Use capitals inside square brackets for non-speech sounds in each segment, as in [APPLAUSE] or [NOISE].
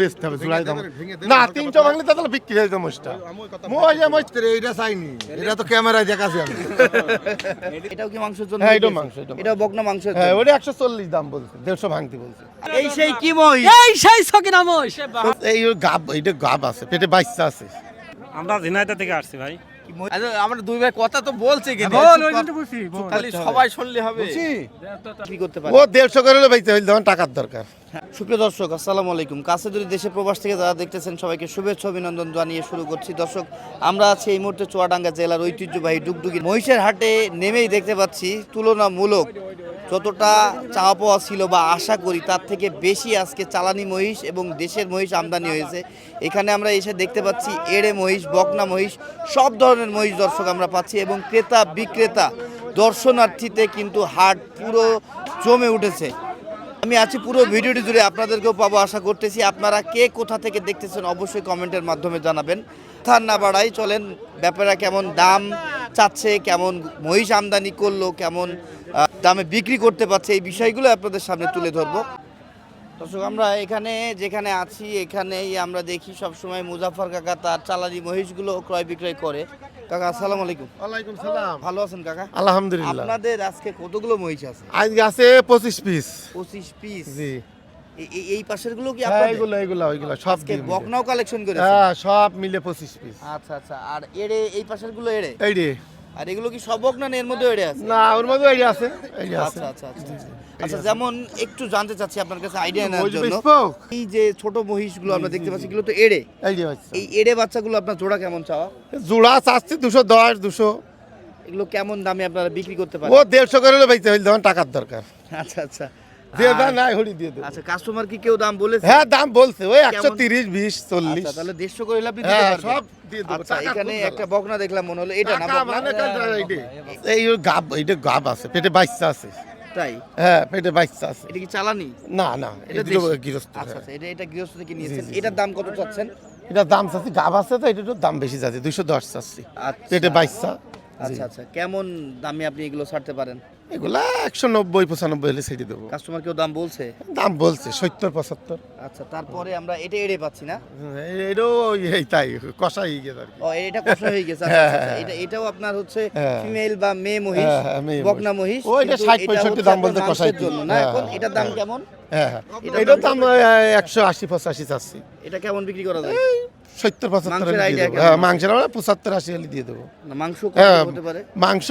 বেচতে হবে জোড়াই দাম না তিনশো ভাঙলে তাহলে বিক্রি হয়ে যাবে মোষটা এইটা চাইনি এটা তো ক্যামেরায় দেখাছি আমি। [LAUGHS] এটাও কি মাংসের জন্য হ্যাঁ, এটাও মাংস, এটাও মাংস। বকনা মাংসের হ্যাঁ ওটা একশো চল্লিশ দাম বলছে দেড়শো ভাঙতে বলছে। এই সেই কি মই এই সেই সকিনা মোষ এই গাব এইটা গাব আছে পেটে বাচ্চা আছে। আমরা ঝিনাইদা থেকে আসছি ভাই। আচ্ছা, আমরা দুই ভাই কথা তো বলছে কিন্তু। খালি সবাই শুনলে হবে। কি করতে পারে? ও দেড়শো করে হইলে তখন টাকার দরকার। সুপ্রিয় দর্শক, আসসালামু আলাইকুম। কাছে যদি দেশে প্রবাস থেকে যারা দেখতেছেন, সবাইকে শুভেচ্ছা, অভিনন্দন জানিয়ে শুরু করছি। দর্শক, আমরা আছি এই মুহূর্তে চুয়াডাঙ্গা জেলার ঐতিহ্যবাহী ডুগডুগি মহিষের হাটে নেমেই দেখতে পাচ্ছি তুলনামূলক যতটা চাওয়া পাওয়া ছিল বা আশা করি, তার থেকে বেশি আজকে চালানি মহিষ এবং দেশের মহিষ আমদানি হয়েছে। এখানে আমরা এসে দেখতে পাচ্ছি এড়ে মহিষ, বকনা মহিষ, সব ধরনের মহিষ দর্শক আমরা পাচ্ছি এবং ক্রেতা বিক্রেতা দর্শনার্থীতে কিন্তু হাট পুরো জমে উঠেছে। আমি আছি পুরো ভিডিওটি জুড়ে আপনাদেরকেও পাবো আশা করতেছি। আপনারা কে কোথা থেকে দেখতেছেন অবশ্যই কমেন্টের মাধ্যমে জানাবেন। থার না বাড়াই চলেন ব্যাপারা কেমন, দাম চাচ্ছে, কেমন মহিষ আমদানি করল, কেমন দামে বিক্রি করতে পারছে, এই বিষয়গুলো আপনাদের সামনে তুলে ধরবো। দর্শক, আমরা এখানে যেখানে আছি, এখানেই আমরা দেখি সবসময় মুজাফর কাকা তার চালানি মহিষগুলো ক্রয় বিক্রয় করে। কাকা আসসালামু আলাইকুম। ওয়ালাইকুম সালাম। ভালো আছেন কাকা? আলহামদুলিল্লাহ। আপনাদের আজকে কতগুলো মহিষ আছে? আজকে আছে পঁচিশ পিস। পঁচিশ পিস? জি। এই পাশেরগুলো কি হ্যাঁ আপনাদের? এগুলো এগুলো এগুলো সব বকনাও কালেকশন করেছে হ্যাঁ সব মিলে পঁচিশ পিস। আচ্ছা আচ্ছা। আর এড়ে এই পাশেরগুলো এড়ে? এই রে আর এগুলো কি সব না এর মধ্যে আইডিয়া আছে? না ওর মধ্যে আইডিয়া আছে আইডিয়া আছে। আচ্ছা আচ্ছা আচ্ছা আচ্ছা। যেমন একটু জানতে চাচ্ছি আপনার কাছে আইডিয়া নেওয়ার জন্য। এই যে ছোট মহিষগুলো আমরা দেখতে পাচ্ছি এগুলো তো এড়ে। এই এড়ে বাচ্চাগুলো আপনার জোড়া কেমন চাওয়া? জোড়া চাচ্ছি দুশো দশ দুশো। এগুলো কেমন দামে আপনারা বিক্রি করতে ও পারেন দেড়শো করে বেচতে হইলে তখন টাকার দরকার। আচ্ছা আচ্ছা। দিয়ে আর- নাই হরি দিয়ে দেবো। আচ্ছা কাস্টমার কি কেউ দাম বলেছে? হ্যাঁ দাম বলছে ওই একশো তিরিশ বিশ চল্লিশ। তাহলে দেড়শো করে হলে আপনি দিতে পারবেন। সব দিয়ে দেবো এখানে একটা বকনা দেখলাম মনে হলো এটা না টাকা বকনা? কাজ এই রে। এই ওই গাব আছে পেটে বাচ্চা আছে। তাই? হ্যাঁ পেটে বাচ্চা আছে। এটা কি চালানি? না না এটা এটা গৃহস্থ আচ্ছা এটা এটা গৃহস্থ থেকে নিয়েছেন। জি, জি। এটার দাম কত চাচ্ছেন? এটা দাম চাচ্ছি গাব আছে তো এটা দাম বেশি যাচ্ছে দুইশো দশ চাচ্ছি। আচ্ছা। পেটে বাচ্চা আচ্ছা আচ্ছা কেমন দামে আপনি এগুলো ছাড়তে পারেন? এগুলা একশো নব্বই পঁচানব্বই হলে ছেড়ে দেবো। কাস্টমার কেউ দাম বলছে? দাম বলছে সত্তর পঁচাত্তর। আচ্ছা তারপরে আমরা এটা এড়ে পাচ্ছি না? এটাও এই তাই কষা হয়ে গেছে আর কি। ও এটা কষ্ট হয়ে গেছে আচ্ছা, আচ্ছা, আচ্ছা। এটা এটাও আপনার হচ্ছে হ্যাঁ। ফিমেল বা মেয়ে মহিষ হ্যাঁ, হ্যাঁ, মেয়ে বকনা মহিষ ও, এটা কিন্তু 60 65 হচ্ছে দাম আপনার বলতে মাংসের কষাই কি? জন্য না? হ্যাঁ, এখন হ্যাঁ, এটার দাম হ্যাঁ। কেমন? হ্যাঁ হ্যাঁ। এটার দাম একশো আশি পঁচাশি চাচ্ছি। এটা কেমন বিক্রি করা যায়? সত্তর পঁচাত্তর মাংসের? হ্যাঁ মাংসের আমরা পঁচাত্তর আশি হলে দিয়ে দেবো। মাংস হ্যাঁ হতে পারে? মাংস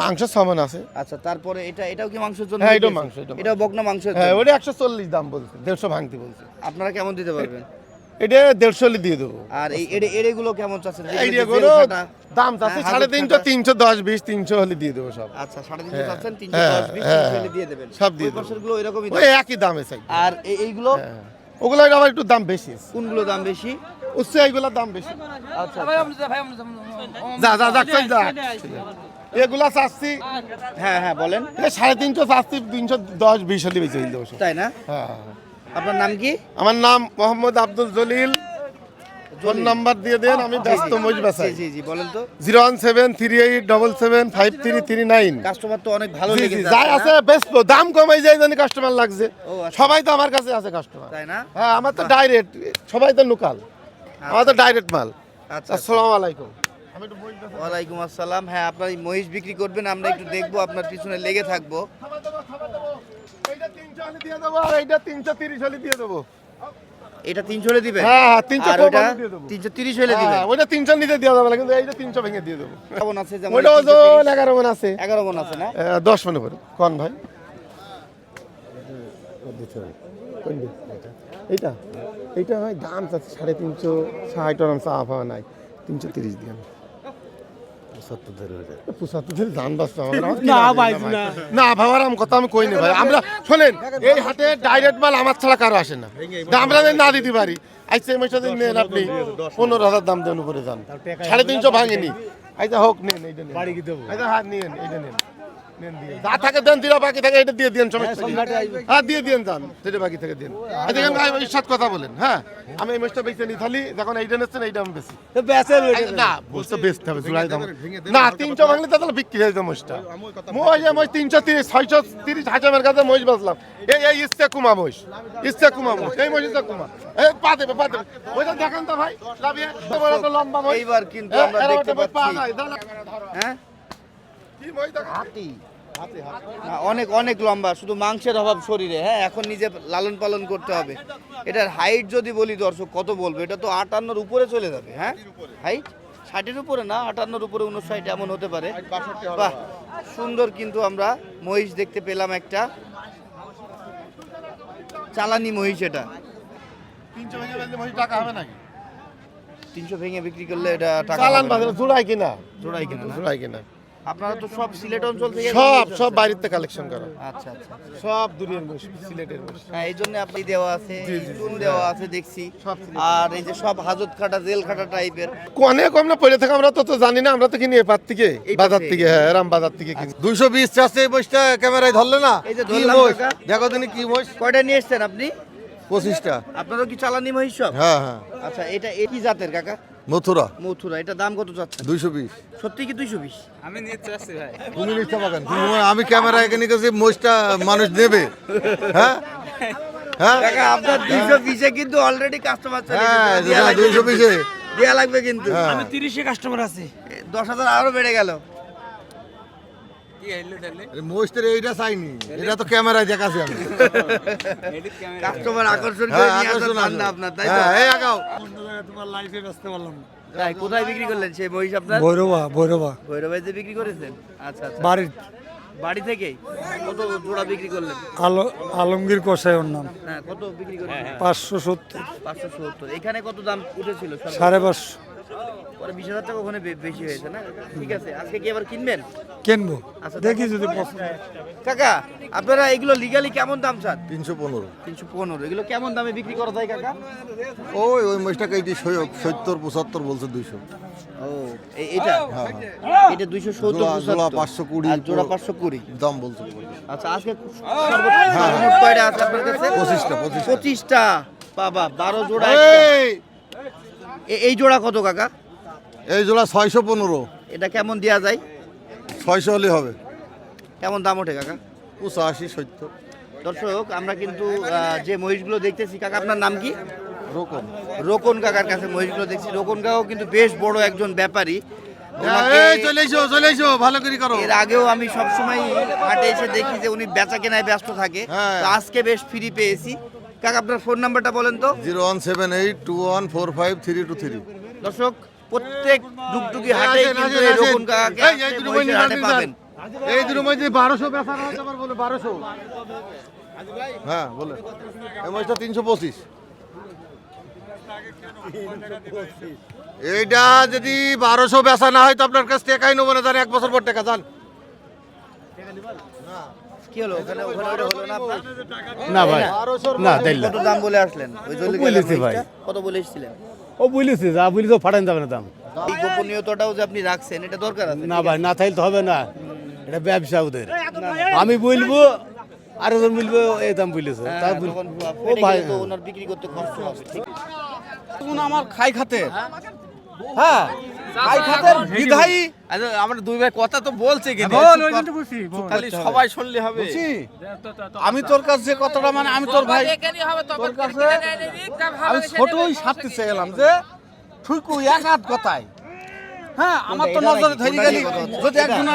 মাংস সমান আছে। আচ্ছা তারপরে এটা এটাও কি মাংসের জন্য হ্যাঁ, এটাও মাংস? এটাও বকনা মাংসের হ্যাঁ ওটা একশো চল্লিশ দাম বলছে দেড়শো ভাঙতে বলছে। আপনারা কেমন দিতে পারবেন? এটা দেড়শো হলে দিয়ে দেবো। আর এই এড়ে এড়েগুলো কেমন চাচ্ছেন? কাটা? দাম চাচ্ছে হ্যাঁ, সাড়ে তিনশো তিনশো দশ বিশ তিনশো হলে দিয়ে দেবো সব। আচ্ছা সাড়ে তিনশো চাচ্ছেন তিনশো দশ বিশ দিয়ে দেবেন। সব দিয়ে দেবো। এরকমই ওই একই দামে চাই। আর এই- এইগুলো? হ্যাঁ ওগুলো আবার একটু দাম বেশি কোনগুলো দাম বেশি? উচ্চে এগুলোর দাম বেশি। আচ্ছা ভাই আমরা ভাই আমরা যা যা যা যা। এগুলা চাচ্ছি। হ্যাঁ হ্যাঁ বলেন। সাড়ে তিনশো চাচ্ছি তিনশো দশ বিশ হলে বেশি হয়ে তাই না? হ্যাঁ। আপনার নাম কি? আমার নাম মোহাম্মদ আব্দুল জলিল। ফোন নাম্বার দিয়ে দেন আমি ব্যস্ত মজ জি জি জি বলেন তো। Zero one seven three eight double seven five three three nine. Customer তো অনেক ভালো লেগেছে যাই আছে বেস্ট দাম কমাই যায় জানি কাস্টমার লাগছে। আচ্ছা। সবাই তো আমার কাছে আছে কাস্টমার তাই না? হ্যাঁ আমার তো ডাইরেক্ট সবাই তো লোকাল আমার তো ডাইরেক্ট মাল। আচ্ছা আসসালামু আলাইকুম। ওয়ালাইকুম আসসালাম। হ্যাঁ আপনার মহিষ বিক্রি করবেন আমরা একটু দেখব আপনার পিছনে লেগে থাকব। এইটা 300 হলে দিয়ে দেবো, আর এইটা 330 হলে দিয়ে দেবো। এটা তিনশো হলে দিবে হ্যাঁ, হ্যাঁ, 300 আর কম হলে দিয়ে দেবো। তিনশো হ্যাঁ, ওইটা 300 নিতে দেওয়া যাবে না, কিন্তু এইটা 300 ভেঙে দিয়ে দেবো। কেমন আছে যেমন ওইটা ওজন 11 মন আছে। এগারো মন আছে না আহ, 10 মণ করে। কোন ভাই? এইটা এইটা ভাই দাম চাচ্ছে সাড়ে তিনশো ষাট টাকা চা পাওয়া নাই তিনশো তিরিশ দিয়ে পঁচাত্তর ধরে বাঁচতে হবে না, ভাই, না, আম কথা আমি কই ভাই। আমরা শোনেন এই হাটে ডাইরেক্ট মাল আমার ছাড়া কারও আসে না। আমরা না দিতে পারি আইসে মাসে দিন নেন আপনি পনেরো। হাজার দাম দেন উপরে যান। সাড়ে তিনশো ভাঙেনি। আইসা হোক নেন এইটা নেন। আইসা হাত নিন এইটা নেন। যা থাকে দেন দিলা বাকি থাকে এটা দিয়ে দিন সমস্যা হ্যাঁ দিয়ে দিন যান সেটা বাকি থেকে দিন দেখেন ভাই ঈশ্বর কথা বলেন হ্যাঁ? আমি এই মাছটা বেচে নি থালি যখন এইটা নিচ্ছেন এইটা আমি বেশি না বলছে বেচতে হবে জুলাই দাম। না তিনশো ভাঙলে তাহলে বিক্রি হয়ে যাবে মহিষটা। মই মই তিনশো তিরিশ ছয়শো তিরিশ হাজারের কাছে মহিষ বাঁচলাম। এই এই ইচ্ছে কুমা মহিষ ইচ্ছে কুমা মহিষ এই মহিষটা কুমা। এই পা দেবে পা দেবে। ওইটা দেখেন তো ভাই লাভিয়ে লম্বা মহিষ। এইবার কিন্তু হ্যাঁ, আমরা দেখতে মহিষ পাচ্ছি। হ্যাঁ? অনেক অনেক লম্বা শুধু মাংসের অভাব শরীরে হ্যাঁ? এখন নিজে লালন পালন করতে হবে। এটার হাইট যদি বলি দর্শক কত বলব? এটা তো আটান্নর উপরে চলে যাবে হ্যাঁ? হাইট ষাটের উপরে না আটান্নর উপরে উনষাট এমন হতে পারে। বাহ সুন্দর কিন্তু আমরা মহিষ দেখতে পেলাম একটা। চালানি মহিষ এটা। তিনশো ভেঙে টাকা হবে নাকি? তিনশো ভেঙে বিক্রি করলে এটা টাকা জোড়াই কিনা? জোড়াই কিনা? জোড়াই কিনা। আপনারা তো সব সিলেট অঞ্চল থেকে সব সব বাড়িতে কালেকশন করা। আচ্ছা আচ্ছা সব দূরের মহিষ সিলেটের মহিষ হ্যাঁ এই জন্য আপনি দেওয়া আছে চুন দেওয়া আছে দেখছি। আর এই যে সব হাজত খাটা জেল খাটা টাইপের কোনে কম না পড়ে থাকে আমরা তো তো জানি না আমরা তো কিনি এপার থেকে বাজার থেকে। হ্যাঁ রাম বাজার থেকে কিনি। দুইশো বিশ চাষে এই বইটা ক্যামেরায় ধরলে না? এই যে কি ধরলাম? দেখো দিনই কি মহিষ কয়টা নিয়ে এসছেন আপনি? পঁচিশটা। আপনারও কি চালানি মহিষ সব? হ্যাঁ হ্যাঁ। আচ্ছা এটা একই জাতের কাকা? মথুরা। মথুরা এটা দাম কত যাচ্ছে দুইশো বিশ। সত্যি কি দুইশো বিশ? আমি নিতে আসছি ভাই। তুমি নিতে পারেন তুমি- আমি ক্যামেরা এখানে গেছি মোষটা মানুষ নেবে। হ্যাঁ? হ্যাঁ? আপনার দুইশো বিশে কিন্তু অলরেডি কাস্টমার হ্যাঁ দুইশো বিশে দেওয়া লাগবে কিন্তু। হ্যাঁ। আমি তিরিশে কাস্টমার আছে। দশ হাজার আরও বেড়ে গেল। এইটা চাইনি। এটা তো ক্যামেরায় দেখাছি আমি। [LAUGHS] কাস্টমার আকর্ষণ করে হ্যাঁ নিয়ে আসার আকর্ষণ ধান্দা আপনার তাই তো? হ্যাঁ এই আগাও। তাই কোথায় বিক্রি করলেন? সেই মহিষ আপনার? ভৈরবা ভৈরবা। বিক্রি করেছেন? আচ্ছা আচ্ছা। বাড়ির। বাড়ি থেকেই কত জোড়া বিক্রি করলেন? আলো আলমগীর কষাই ওর নাম। হ্যাঁ কত বিক্রি করলেন পাঁচশো সত্তর। পাঁচশো সত্তর। এখানে কত দাম উঠেছিল? সাড়ে পাঁচশো। বিশ হাজার টাকা ওখানে বেশি হয়েছে না? ঠিক আছে আজকে কি আবার কিনবেন? কিনবো। আচ্ছা, দেখি যদি কাকা আপনারা এগুলো লিগালি কেমন দাম চান? তিনশো পনেরো। তিনশো পনেরো। এগুলো কেমন দামে বিক্রি করা যায় কাকা? ওই ওই মহিষটাকে সত্তর পঁচাত্তর বলছে দুইশো। ও এই- এটা? এটা দুইশো সত্তর জোড়া- জোড়া 520 জোড়া পাঁচশো কুড়ি। দাম বলছে আচ্ছা আজকে সর্বোচ্চ কয়টা আছে আপনার কাছে? পঁচিশটা পঁচিশটা। পঁচিশটা। বাবা বারো জোড়া এই! এই জোড়া কত কাকা? এই জোড়া ছয়শো পনেরো। এটা কেমন দেওয়া যায়? ছয়শো হলে হবে। কেমন দাম ওঠে কাকা? পঁচাশি সত্তর। দর্শক আমরা কিন্তু যে মহিষগুলো দেখতেছি কাকা আপনার নাম কি? রোকন। রোকন কাকার কাছে মহিষগুলো দেখছি। রোকন কাকাও কিন্তু বেশ বড় একজন ব্যাপারী। এর আগেও আমি সবসময় হাটে এসে দেখি যে উনি বেচা কেনায় ব্যস্ত থাকে। হ্যাঁ। তো আজকে বেশ ফ্রি পেয়েছি। কাকা আপনার ফোন নাম্বারটা বলেন তো। Zero one seven eight two one four five three two three. দর্শক প্রত্যেক ডুগডুগি হাটে কিন্তু এই। রোকন কাকাকে হাটে নিয়ে পাবেন। এই দুটো মধ্যে বারোশো বেচা হয় আবার বলে বারোশো। হ্যাঁ বলে এই মহিষটা তিনশো পঁচিশ। এইটা যদি বারোশো বেচা না হয় তো আপনার কাছ টাকাই নেব না? জান এক বছর পর টাকা জান। কি হলো? ওখানে ওখানে হলো না আপনার? না ভাই। না দাম বলে আসলেন? ওই জন্য ভাই। কত বলে এসেছিলেন? ও বলেছে যা বলি তো ফাটান যাবে না দাম। এই গোপনীয়তাটাও যে আপনি রাখছেন এটা দরকার আছে? না ভাই না থাকলে তো হবে না। এটা ব্যবসা ওদের। আমি বলব আরেকজন বলব এই দাম বলেছে। হ্যাঁ, তা ও ভাই ওনার বিক্রি করতে খরচ হবে আমার খাই খাতে। হ্যাঁ। খাই খাতের বিধায়ী। আমরা দুই ভাই কথা তো বলছে কিন্তু বল ওই জন্য বলছি বল। খালি সবাই শুনলে হবে। আমি তোর কাছে যে কথাটা মানে আমি তোর ভাই তোর কাছে আমি ছোটই সাথে চাইলাম যে ঠুকু এক হাত কথায়? হ্যাঁ আমার তো? নজরে ধরে গেলি? যদি একজন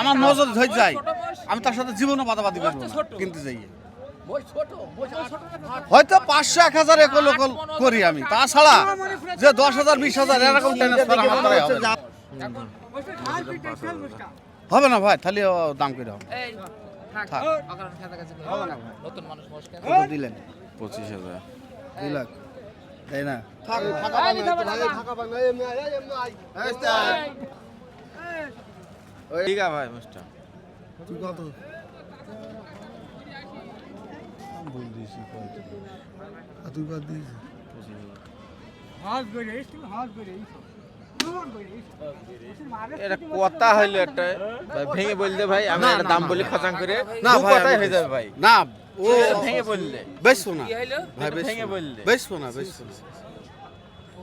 আমার নজরে ধরে যায় আমি তার সাথে জীবনে বাদাবাদি করব কিনতে যাই হয়তো পাঁচশো এক হাজার একল একল করি আমি তাছাড়া যে দশ হাজার বিশ হাজার এরকম ট্রান্সফার আমার দ্বারাই হবে না। হবে না ভাই তাহলে ও দাম করে হবে কত দিলেন পঁচিশ হাজার দুই লাখ তাই না ঠিক আছে ভাই মিস্টার হাত এটা কথা হইল একটা। ভেঙে বললে ভাই আমি একটা দাম বলি খতাং করে না কথাই হয়ে যাবে ভাই। না ও ভেঙে বললে। বেশ শোনা ভাই বেশ ভেঙে বললে। বেশ শোনা বেশ শোনা।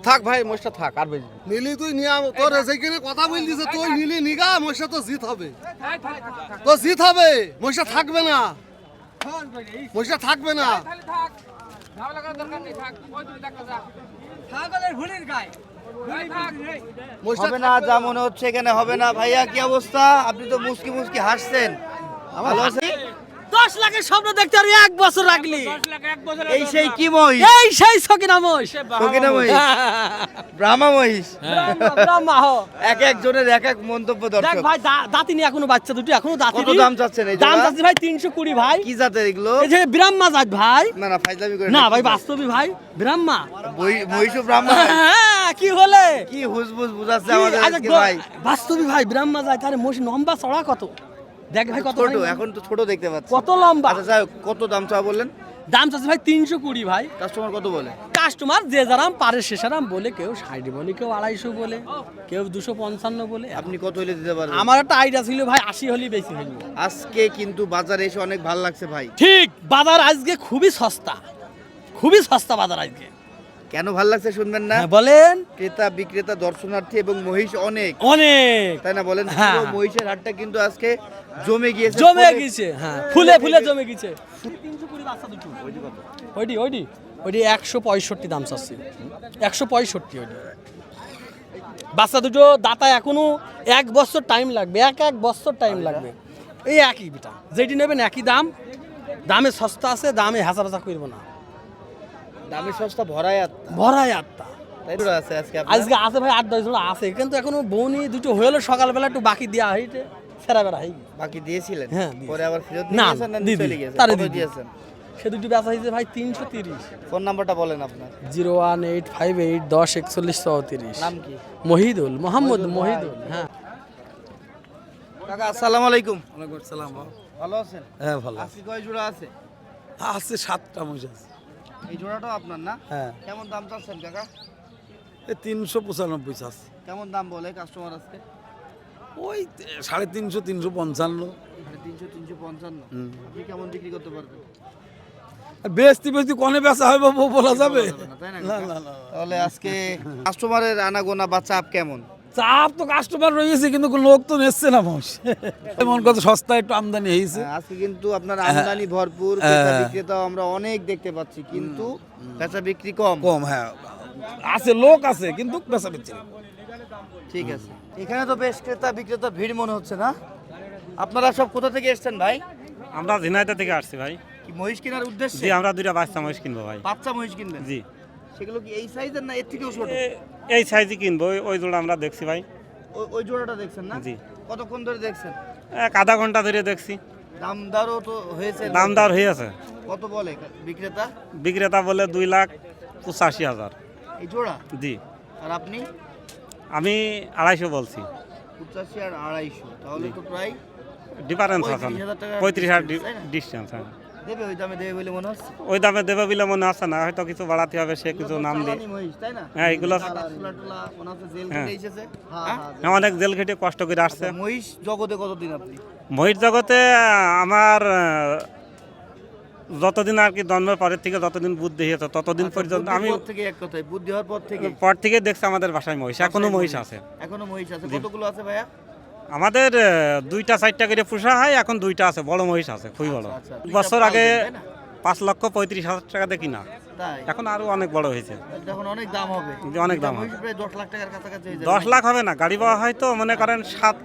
থাক ভাই মোষটা থাক আর বেশি। নীলি তুই নিয়ে তোর যেখানে কথা বল দিছে তুই নীলি নিগা মোষটা তো জিত হবে। তো জিত হবে মোষটা থাকবে না। মোষটা থাকবে না। হবে না যা মনে হচ্ছে এখানে হবে না। ভাইয়া কি অবস্থা? আপনি তো মুসকি মুসকি হাসছেন। ভালো দশ লাখের স্বপ্ন দেখতে আর এক বছর রাখলি। এই সেই কি মহিষ? এই সেই সকিনা মোষ সকিনা মহিষ। ব্রাহ্মা মহিষ। ব্রহ্মা হো। এক একজনের এক এক মন্তব্য দেখ ভাই দা- দাঁতিনি এখনও বাচ্চা দুটো এখনও দাঁতিনি কত দাম চাচ্ছেন এই দাম? চাচ্ছি ভাই তিনশো কুড়ি ভাই। কি জাতের এগুলো? এই যে ব্রাহ্মা জাত ভাই। না না ফাইজলামি করে না ভাই বাস্তবী ভাই ব্রাহ্মা। মহিষ ব্রাহ্মা। হ্যাঁ, কি হলে? কি হুসবুস বুঝাচ্ছে আমাদের আচ্ছা, ভাই। বাস্তবী ভাই ব্রাহ্মা যায় তার মোষ লম্বা চড়া কত? দেখ ভাই কত ছোট এখন তো ছোট দেখতে পাচ্ছি। কত লম্বা? আচ্ছা যাই কত দাম চাওয়া বললেন? দাম চাচ্ছে ভাই তিনশো কুড়ি ভাই। কাস্টমার কত বলে? কাস্টমার যে যারাম পারে শেষারাম বলে কেউ ষাট বলে কেউ আড়াইশো বলে কেউ দুশো পঞ্চান্ন বলে। আপনি কত হলে দিতে পারবেন? আমার একটা আইডিয়া ছিল ভাই আশি হলেই বেশি হইল আজকে কিন্তু বাজারে এসে অনেক ভালো লাগছে ভাই। ঠিক বাজার আজকে খুবই সস্তা। খুবই সস্তা বাজার আজকে। কেন ভালো লাগছে শুনবেন না? হ্যাঁ, বলেন। ক্রেতা বিক্রেতা দর্শনার্থী এবং মহিষ অনেক। অনেক। তাই না বলেন? হ্যাঁ। মহিষের হাটটা কিন্তু আজকে জমে গিয়েছে জমে গেছে হ্যাঁ। ফুলে ফুলে জমে গেছে ওইটি ওইটি ওইটি একশো পঁয়ষট্টি দাম চাচ্ছি। একশো পঁয়ষট্টি ওইটি বাচ্চা দুটো দাতা এখনও এক বছর টাইম লাগবে এক এক বছর টাইম লাগবে। এই একই বিটা। যেটি নেবেন একই দাম। দামে সস্তা আছে দামে হাসা হাসা করব না। দামি সস্তা ভরাই আটটা তাই তো আছে আজকে আজকে আছে ভাই আট দশ জোড়া আছে কিন্তু এখনও বৌনি দুটো হলো সকালবেলা একটু বাকি দেওয়া হইতে সেরা বেড়া গেছে। বাকি দিয়েছিলেন? হ্যাঁ, পরে আবার ফেরত না, দিদি, চলে গেছে তারে দিয়েছেন? সে দুটো বেচা হয়েছে ভাই তিনশো তিরিশ। ফোন নাম্বারটা বলেন আপনার। Zero one eight five eight দশ একচল্লিশ চৌত্রিশ। নাম কি? মহিদুল মোহাম্মদ মহিদুল হ্যাঁ। কাকা আসসালামু আলাইকুম। ওয়ালাইকুম আসসালাম ভালো আছেন? হ্যাঁ ভালো আজকে কয় জোড়া আছে? আছে সাতটা মহিষ আছে। এই জোড়াটাও আপনার না? হ্যাঁ। কেমন দাম চাচ্ছেন কাকা? তিনশো পঁচানব্বই আছে কেমন দাম বলে কাস্টমার আজকে? ওই সাড়ে তিনশো তিনশো পঞ্চান্ন। সাড়ে তিনশো তিনশো পঞ্চান্ন। আপনি কেমন বিক্রি করতে পারবেন? কনে বেচা হয় বলা যাবে? তাহলে আজকে কাস্টমারের আনাগোনা বা চাপ কেমন? চাপ তো কাস্টমার রয়েছে কিন্তু লোক তো নেচ্ছে না মহিষ এমন কত সস্তা একটু আমদানি হয়েছে। হ্যাঁ, আজকে কিন্তু আপনার আমদানি ভরপুর ক্রেতা হ্যাঁ। আমরা অনেক দেখতে পাচ্ছি কিন্তু বেচা বিক্রি কম। কম হ্যাঁ। আছে লোক আছে কিন্তু বেচা নেই। ঠিক আছে। এখানে তো বেশ ক্রেতা বিক্রেতা ভিড় মনে হচ্ছে না? আপনারা সব কোথা থেকে এসেছেন ভাই? আমরা ঝিনাইদা থেকে আসছি ভাই। মহিষ কেনার উদ্দেশ্যে? আমরা দুইটা বাচ্চা মহিষ কিনবো ভাই। বাচ্চা মহিষ কিনবেন? জি। সেগুলো কি এই সাইজের না এর থেকেও ছোট? এই সাইজই কিনবো ওই- জোড়া আমরা দেখছি ভাই। ওই- জোড়াটা দেখছেন না? জি। কতক্ষণ ধরে দেখছেন? এক আধা ঘণ্টা ধরে দেখছি। দাম দরও তো হয়েছে। দাম দর হয়ে আছে। কত বলে বিক্রেতা? বিক্রেতা বলে দুই লাখ পঁচাশি হাজার। এই জোড়া? জি। আর আপনি? আমি আড়াইশো বলছি। পঁচাশি আর আড়াইশো। তাহলে তো প্রায় ডিফারেন্স আছে পঁয়ত্রিশ হাজার? ডিস্টেন্স হ্যাঁ। দেবে ওই দামে দেবে বলে মনে হচ্ছে। ওই দামে দেবে বলে মনে আছে না হয়তো কিছু বাড়াতে হবে সে কিছু নাম দিয়ে। মহিষ, হ্যাঁ, এগুলো- হ্যাঁ। এসেছে। হ্যাঁ? হ্যাঁ, অনেক জেল খেটে কষ্ট করে আসছে। আচ্ছা, মহিষ জগতে কতদিন আপনি? মহিষ জগতে আমার যতদিন আর কি জন্মের পরের থেকে যতদিন বুদ্ধি হয়েছে ততদিন আচ্ছা, পর্যন্ত আমি পর থেকে এক কথায় বুদ্ধি হওয়ার পর থেকে? পর থেকে দেখছি আমাদের বাসায় মহিষ এখনও মহিষ আছে। এখনও মহিষ আছে। কতগুলো আছে ভাইয়া? আমাদের দুইটা চারটা করে পোষা হয় এখন দুইটা আছে বড় মহিষ আছে খুবই বড়। আচ্ছা, বছর আগে? পাঁচ লক্ষ পঁয়ত্রিশ হাজার টাকাতে কিনা। তাই? এখন আরও অনেক বড় হয়েছে। অনেক দাম হবে। অনেক দাম হবে। দশ লাখ হয়ে হবে না গাড়ি পাওয়া হয়তো মনে করেন সাত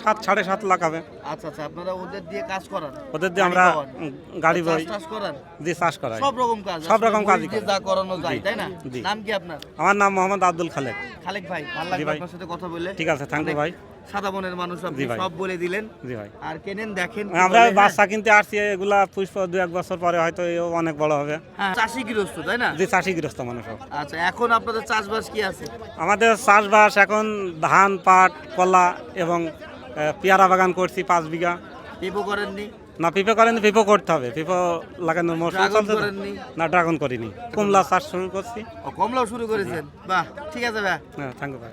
সাত সাড়ে সাত লাখ হবে। আচ্ছা আচ্ছা আপনারা ওদের দিয়ে কাজ করান। ওদের দিয়ে আমরা গাড়ি চাষ করান। দিয়ে চাষ করাই। সব রকম কাজ সব রকম দিয়ে করি। যা করানো যায় তাই না? নাম কি আপনার? আমার নাম মোহাম্মদ আব্দুল খালেক। খালেক ভাই ভালো। আপনার সাথে কথা বলে। ঠিক আছে, থ্যাংক ইউ ভাই। সাদা মনের মানুষ আপনি সব বলে দিলেন। জি ভাই। আর কেনেন দেখেন আমরা হ্যাঁ? বাচ্চা কিনতে আসছি এগুলা পুষ্প দু এক বছর পরে হয়তো অনেক বড় হবে। হ্যাঁ চাষি গৃহস্থ তাই না? যে চাষিগ্রস্ত মানুষ আচ্ছা এখন আপনাদের চাষবাস কি আছে? আমাদের চাষবাস এখন ধান পাট কলা এবং পেয়ারা বাগান করছি পাঁচ বিঘা। পেপো করেননি? না পিপে করেন পিপো করতে হবে। পিপো লাগানোর মৌসুম চলছে না ড্রাগন করিনি। কমলা চাষ শুরু করছি। কমলাও শুরু করেছেন? বাহ ঠিক আছে ভাই। হ্যাঁ থ্যাংক ইউ ভাই।